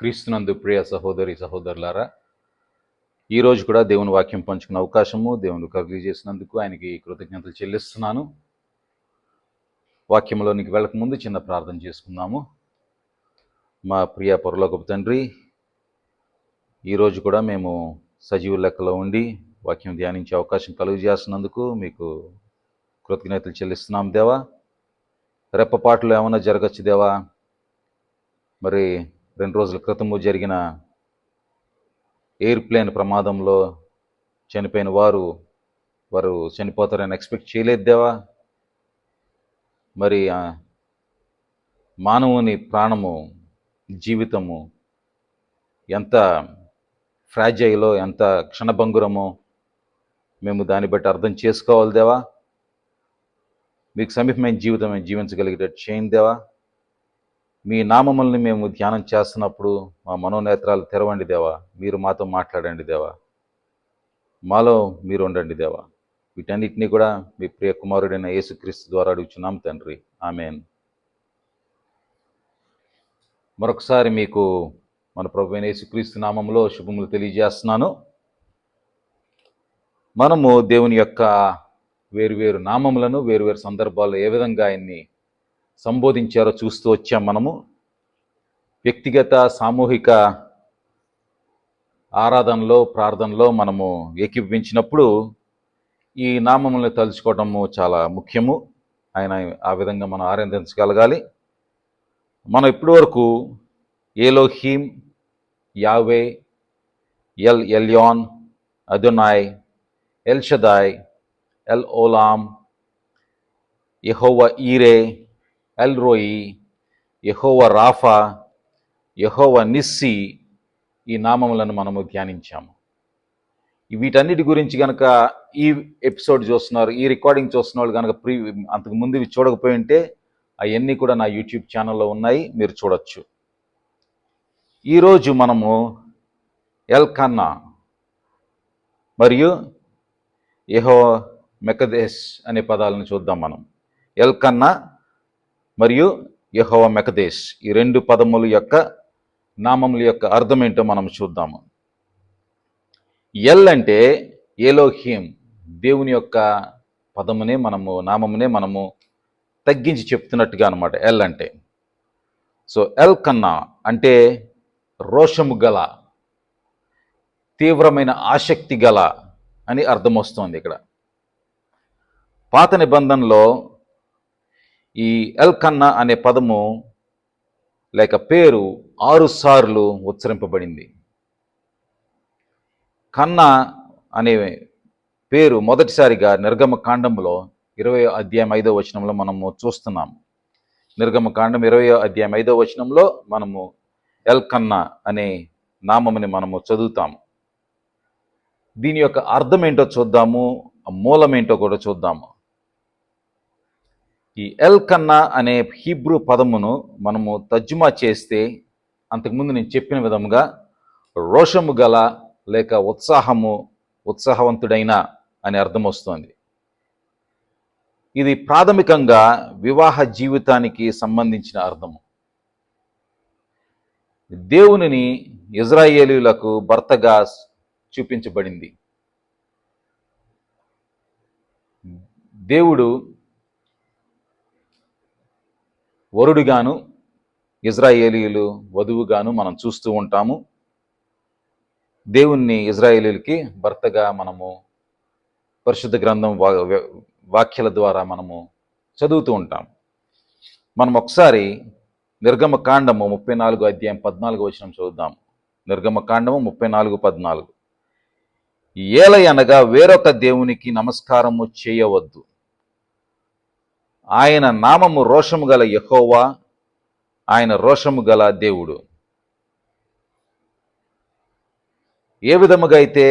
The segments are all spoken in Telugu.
క్రీస్తునందు ప్రియ సహోదరి సహోదరులారా ఈరోజు కూడా దేవుని వాక్యం పంచుకునే అవకాశము దేవుని కలిగి చేసినందుకు ఆయనకి కృతజ్ఞతలు చెల్లిస్తున్నాను. వాక్యంలోనికి వెళ్ళకముందు చిన్న ప్రార్థన చేసుకుందాము. మా ప్రియ పొరలోకపు తండ్రి ఈరోజు కూడా మేము సజీవ లెక్కలో ఉండి వాక్యం ధ్యానించే అవకాశం కలుగు చేస్తున్నందుకు మీకు కృతజ్ఞతలు చెల్లిస్తున్నాం దేవా. రెప్పపాట్లు ఏమైనా జరగచ్చు దేవా? మరి రెండు రోజుల క్రితము జరిగిన ఎయిర్ప్లేన్ ప్రమాదంలో చనిపోయిన వారు వారు చనిపోతారని ఎక్స్పెక్ట్ చేయలేదు దేవా? మరి మానవుని ప్రాణము జీవితము ఎంత ఫ్రాజైలో ఎంత క్షణభంగురమో మేము దాన్ని బట్టి అర్థం చేసుకోవాలి దేవా? మీకు సమీపమైన జీవితం జీవించగలిగేటట్టు చేయండి దేవా. మీ నామముల్ని మేము ధ్యానం చేస్తున్నప్పుడు మా మనోనేత్రాలు తెరవండి దేవా. మీరు మాతో మాట్లాడండి దేవా. మాలో మీరు ఉండండి దేవా. వీటన్నిటినీ కూడా మీ ప్రియ కుమారుడైన యేసుక్రీస్తు ద్వారా అడుగుచున్నాం తండ్రి. ఆమెన్. మరొకసారి మీకు మన ప్రభు అయిన యేసుక్రీస్తు నామంలో శుభములు తెలియజేస్తున్నాను. మనము దేవుని యొక్క వేరువేరు నామములను వేరువేరు సందర్భాల్లో ఏ విధంగా ఆయన్ని సంబోధించారో చూస్తూ వచ్చాం మనము. వ్యక్తిగత సామూహిక ఆరాధనలో ప్రార్థనలో మనము ఏకీభవించినప్పుడు ఈ నామములను తలుచుకోవటము చాలా ముఖ్యము. ఆయన ఆ విధంగా మనం ఆరాధించగలగాలి. మనం ఇప్పటి వరకు Elohim Yahweh El Elyon Adonai El Shaddai El Olam Jehovah Jireh El Roi Jehovah Rapha Jehovah Nissi ఈ నామములను మనము ధ్యానించాము. వీటన్నిటి గురించి కనుక ఈ ఎపిసోడ్ చూస్తున్నారు ఈ రికార్డింగ్ చూస్తున్న వాళ్ళు కనుక ప్రీ అంతకు ముందు ఇవి చూడకపోయి ఉంటే అవన్నీ కూడా నా యూట్యూబ్ ఛానల్లో ఉన్నాయి మీరు చూడొచ్చు. ఈరోజు మనము ఎల్ కన్నా మరియు యహో మెకదేశ్ అనే పదాలను చూద్దాం మనం. ఎల్ కన్నా మరియు యహోవ మెకదేశ్ ఈ రెండు పదముల యొక్క నామముల యొక్క అర్థం ఏంటో మనం చూద్దాము. ఎల్ అంటే ఏలోహీం దేవుని యొక్క పదమునే మనము నామమునే మనము తగ్గించి చెప్తున్నట్టుగా అనమాట ఎల్ అంటే. సో ఎల్ కన్నా అంటే రోషము గల తీవ్రమైన ఆసక్తి గల అని అర్థం వస్తుంది ఇక్కడ. పాత నిబంధనలో ఈ ఎల్కన్నా అనే పదము లేక పేరు ఆరు సార్లు ఉచ్చరింపబడింది. కన్నా అనే పేరు మొదటిసారిగా నిర్గమ కాండంలో ఇరవై అధ్యాయం ఐదో వచనంలో మనము చూస్తున్నాము. నిర్గమ కాండం ఇరవై అధ్యాయం ఐదో వచనంలో మనము ఎల్ కన్నా అనే నామముని మనము చదువుతాము. దీని యొక్క అర్థం ఏంటో చూద్దాము మూలం ఏంటో కూడా చూద్దాము. ఈ ఎల్ కన్నా అనే హీబ్రూ పదమును మనము తర్జుమా చేస్తే అంతకుముందు నేను చెప్పిన విధముగా రోషము గల లేక ఉత్సాహము ఉత్సాహవంతుడైన అని అర్థం వస్తుంది ఇది ప్రాథమికంగా వివాహ జీవితానికి సంబంధించిన అర్థము. దేవునిని ఇజ్రాయేలీలకు భర్తగా చూపించబడింది. దేవుడు వరుడుగాను ఇజ్రాయేలీలు వధువుగాను మనం చూస్తూ ఉంటాము. దేవుణ్ణి ఇజ్రాయేలీలకి భర్తగా మనము పరిశుద్ధ గ్రంథం వా- వాక్యాల ద్వారా మనము చదువుతూ ఉంటాం. మనం ఒకసారి నిర్గమ కాండము ముప్పై నాలుగు అధ్యాయం పద్నాలుగు వచ్చిన చూద్దాం నిర్గమ కాండము ముప్పై నాలుగు పద్నాలుగు. ఏలయనగా వేరొక దేవునికి నమస్కారము చేయవద్దు. ఆయన నామము రోషము గల యహోవా ఆయన రోషము గల దేవుడు. ఏ విధముగా అయితే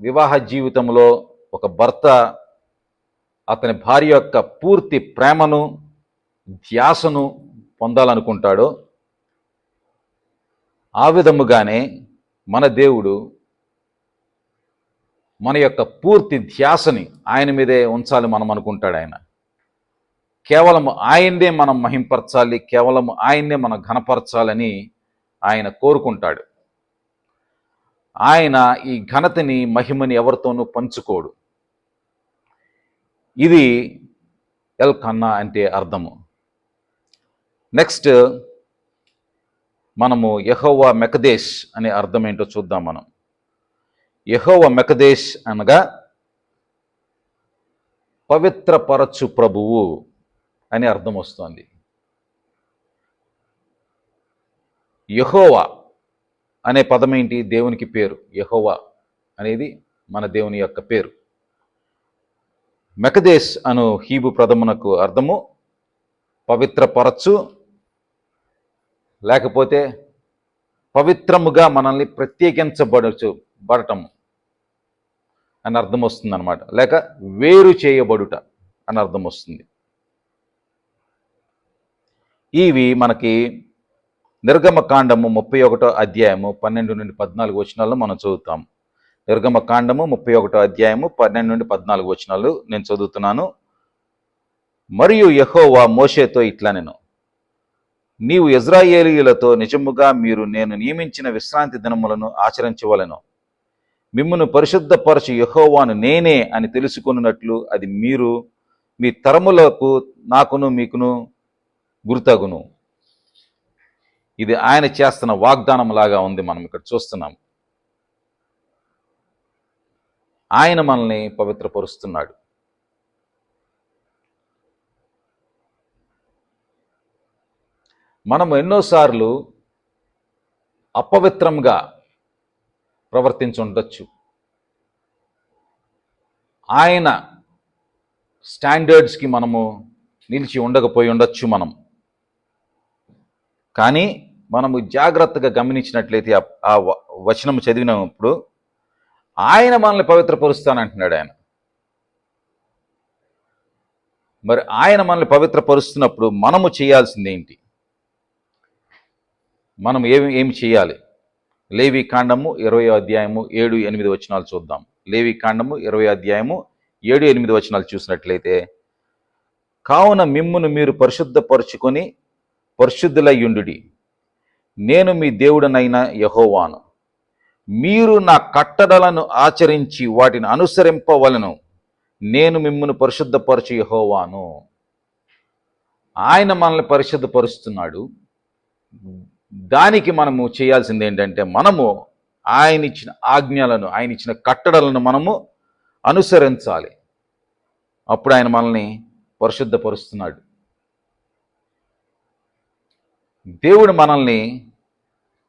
వివాహ జీవితంలో ఒక భర్త అతని భార్య యొక్క పూర్తి ప్రేమను ధ్యాసను పొందాలనుకుంటాడో ఆ విధముగానే మన దేవుడు మన యొక్క పూర్తి ధ్యాసని ఆయన మీదే ఉంచాలి మనం అనుకుంటాడు ఆయన. కేవలం ఆయన్నే మనం మహింపరచాలి కేవలం ఆయన్నే మనం ఘనపరచాలని ఆయన కోరుకుంటాడు. ఆయన ఈ ఘనతని మహిమని ఎవరితోనూ పంచుకోడు. ఇది ఎల్ కన్నా అంటే అర్థము. నెక్స్ట్ మనము యహోవా మెకదేశ్ అనే అర్థం ఏంటో చూద్దాం మనం. యహోవా మెకదేశ్ అనగా పవిత్రపరచు ప్రభువు. అని అర్థం వస్తోంది. యహోవా అనే పదం ఏంటి? దేవునికి పేరు. యహోవా అనేది మన దేవుని యొక్క పేరు. మెకదేశ్ అను హీబు ప్రథమునకు అర్థము పవిత్రపరచు లేకపోతే పవిత్రముగా మనల్ని ప్రత్యేకించబడచ్చు బడటము అని అర్థం వస్తుంది అనమాట లేక వేరు చేయబడుట అని అర్థం వస్తుంది. ఇవి మనకి నిర్గమ కాండము ముప్పై ఒకటో అధ్యాయము పన్నెండు నుండి పద్నాలుగు వచనాలను మనం చదువుతాం. నిర్గమ కాండము ముప్పై ఒకటో అధ్యాయము పన్నెండు నుండి పద్నాలుగు వచనాలు నేను చదువుతున్నాను. మరియు యహోవా మోషేతో ఇట్లా నేను నీవు ఇజ్రాయేలీయులతో నిజముగా మీరు నేను నియమించిన విశ్రాంతి దినములను ఆచరించవలెను. మిమ్మను పరిశుద్ధపరచు యెహోవాను నేనే అని తెలుసుకున్నట్లు అది మీరు మీ తరములకు నాకును మీకును గుర్తగును. ఇది ఆయన చేస్తున్న వాగ్దానం లాగా ఉంది మనం ఇక్కడ చూస్తున్నాం. ఆయన మనల్ని పవిత్రపరుస్తున్నాడు. మనం ఎన్నోసార్లు అపవిత్రంగా ప్రవర్తించుండొచ్చు. ఆయన స్టాండర్డ్స్కి మనము నిలిచి ఉండకపోయి ఉండొచ్చు మనం. కానీ మనము జాగ్రత్తగా గమనించినట్లయితే ఆ- వచనం చదివినప్పుడు ఆయన మనల్ని పవిత్రపరుస్తానంటున్నాడు ఆయన. మరి ఆయన మనల్ని పవిత్రపరుస్తున్నప్పుడు మనము చేయాల్సింది ఏంటి మనం ఏమి ఏమి చేయాలి? లేవి కాండము ఇరవై అధ్యాయము ఏడు ఎనిమిది వచనాలు చూద్దాం. లేవి కాండము ఇరవై అధ్యాయము ఏడు ఎనిమిది వచనాలు చూసినట్లయితే కావున మిమ్మును మీరు పరిశుద్ధపరుచుకొని పరిశుద్ధులయ్యుండుడి. నేను మీ దేవుడనైన యహోవాను. మీరు నా కట్టడలను ఆచరించి వాటిని అనుసరింపవలను. నేను మిమ్మల్ని పరిశుద్ధపరచు యహోవాను. ఆయన మనల్ని పరిశుద్ధపరుస్తున్నాడు. దానికి మనము చేయాల్సింది ఏంటంటే మనము ఆయన ఇచ్చిన ఆజ్ఞలను ఆయన ఇచ్చిన కట్టడలను మనము అనుసరించాలి. అప్పుడు ఆయన మనల్ని పరిశుద్ధపరుస్తున్నాడు. దేవుడు మనల్ని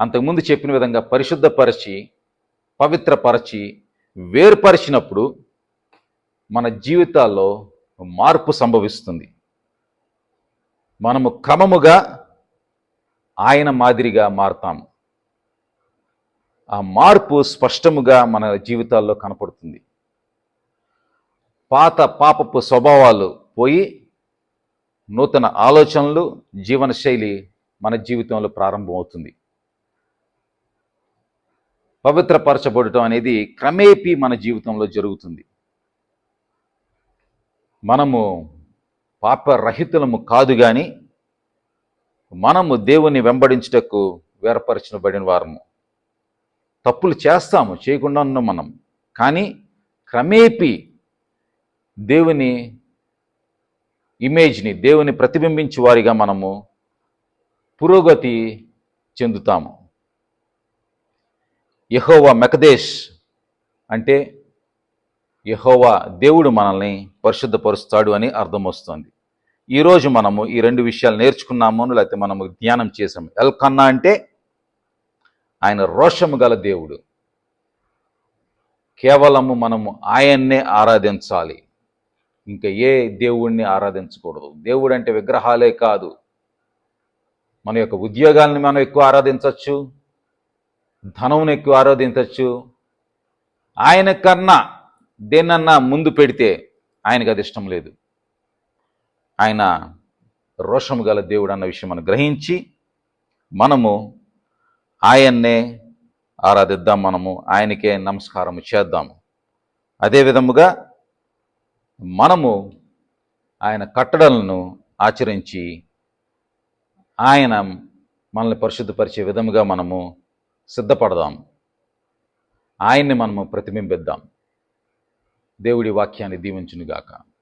అంతకుముందు చెప్పిన విధంగా పరిశుద్ధపరిచి పవిత్రపరచి వేరుపరిచినప్పుడు మన జీవితాల్లో మార్పు సంభవిస్తుంది. మనము క్రమముగా ఆయన మాదిరిగా మారుతాము. ఆ మార్పు స్పష్టముగా మన జీవితాల్లో కనపడుతుంది. పాత పాపపు స్వభావాలు పోయి నూతన ఆలోచనలు జీవనశైలి మన జీవితంలో ప్రారంభమవుతుంది. పవిత్రపరచబడటం అనేది క్రమేపీ మన జీవితంలో జరుగుతుంది. మనము పాపరహితులము కాదు కానీ మనము దేవుని వెంబడించుటకు వేరపరచబడిన వారము. తప్పులు చేస్తాము చేయకుండా ఉన్నాం మనం. కానీ క్రమేపీ దేవుని ఇమేజ్ని దేవుని ప్రతిబింబించే వారిగా మనము పురోగతి చెందుతాము. యహోవా మెకదేశ్ అంటే యహోవా దేవుడు మనల్ని పరిశుద్ధపరుస్తాడు అని అర్థం వస్తుంది. ఈరోజు మనము ఈ రెండు విషయాలు నేర్చుకున్నాము లేకపోతే మనము ధ్యానం చేసాము ఎల్కన్నా అంటే ఆయన రోషము గల దేవుడు. కేవలము మనము ఆయన్నే ఆరాధించాలి. ఇంకా ఏ దేవుణ్ణి ఆరాధించకూడదు. దేవుడు అంటే విగ్రహాలే కాదు. మన యొక్క ఉద్యోగాల్ని మనం ఎక్కువ ఆరాధించవచ్చు ధనం ఎక్కువ ఆరాధించవచ్చు. ఆయన కన్నా దేన్నన్నా ముందు పెడితే ఆయనకు అది ఇష్టం లేదు. ఆయన రోషము గల దేవుడు అన్న విషయం మనం గ్రహించి మనము ఆయన్నే ఆరాధిద్దాం మనము ఆయనకే నమస్కారము చేద్దాము. అదే విధముగా మనము ఆయన కట్టడలను ఆచరించి ఆయన మనల్ని పరిశుద్ధపరిచే విధముగా మనము సిద్ధపడదాం. ఆయన్ని మనము ప్రతిబింబిద్దాం. దేవుడి వాక్యాన్ని దీవించునుగాక.